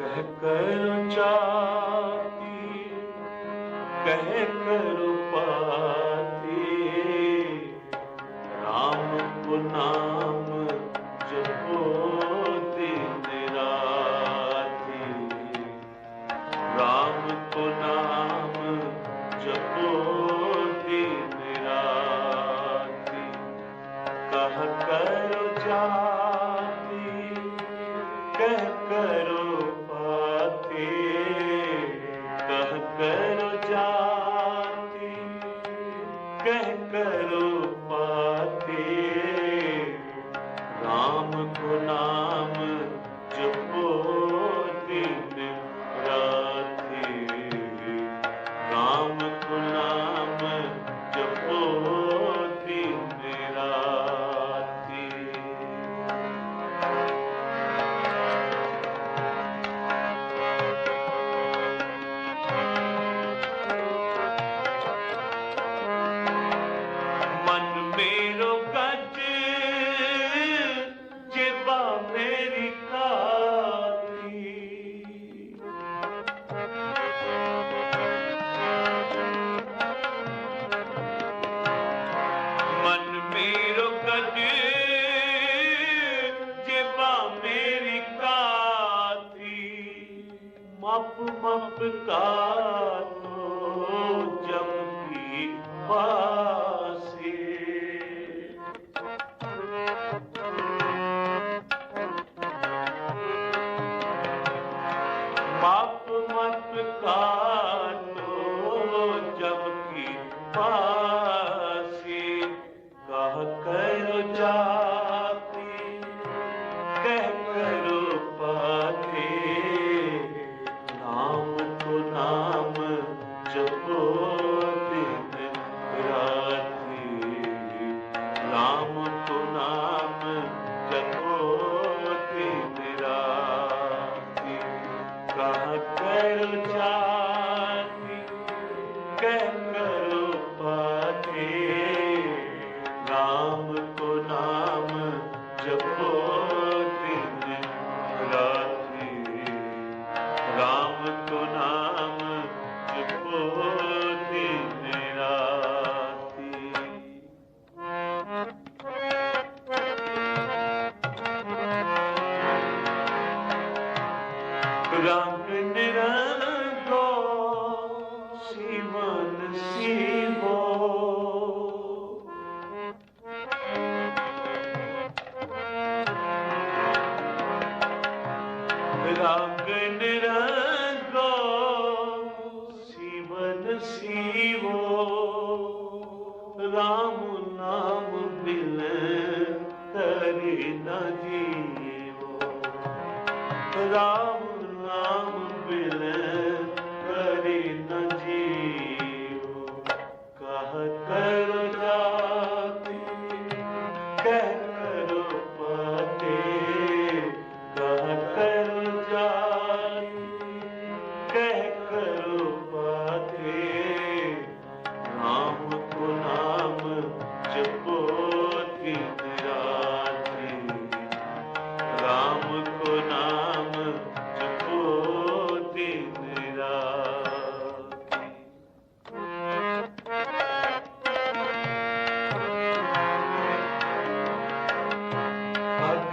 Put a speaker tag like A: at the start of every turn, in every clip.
A: कह कर जाती कह कर पाती राम को नाम जपो दिन राती राम को नाम जपो दिन राती कह करो जाती ਕਹਿ ਕਰੋ ਪਾਤੇ RAM ਕੋ ਨਾਮ ਪਾਸੀ ਕਹ ਕਰ ਜਾਪੀ ਕਰ ਪਾਤੀ ਨਾਮ ਕੋ ਨਾਮ ਜਪੋ ਦਿਨ ਰੰਗ ਨਿਰੰਤੋ ਸਿਵਨ ਸਿਵੋ ਰੰਗ ਨਿਰੰਤੋ ਸਿਵਨ ਸਿਵੋ ਰਾਮ ਨਾਮ ਬਿਨ ਤਰੇ ਨਾ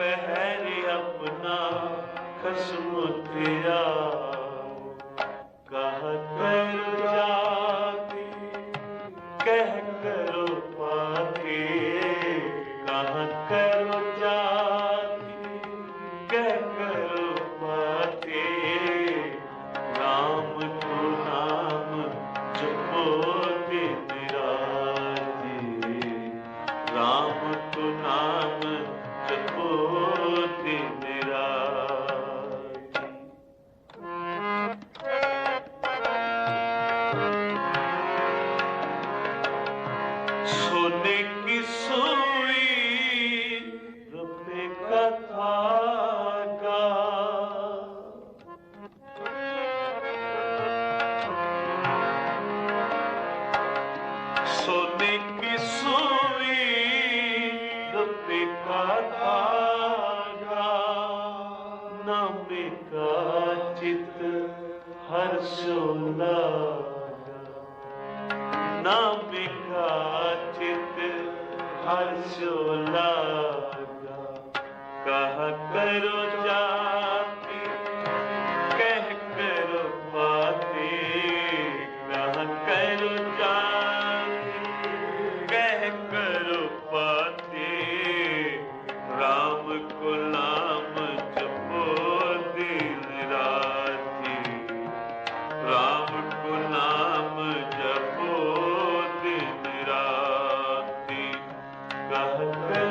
A: ਪਹਿਰ ਆਪਣਾ ਖਸਮ ਤੇਰਾ। ਕਹ ਕਰ ਜਾਤੀ, ਕਹਿ ਕਰੋ ਪਾਤੀ। ਕਹ ਕਰ ਜਾਤੀ, ਕਹਿ ਕਰੋ ਪਾਤੀ। ਰਾਮ ਤੂ ਨਾਮ ਜਪੋ ਦਿਨ ਰਾਤੀ ਰਾਮ ਤੂ ਨਾਮ Oh. ਚਿਤ ਹਰਸ਼ੋ ਲਾਇਆ ਨਾਮ ਬਿਖਾ ਚਿਤ ਹਰਸ਼ੋ ਲਾਇਆ ਕਹ ਕਰੋ Nothing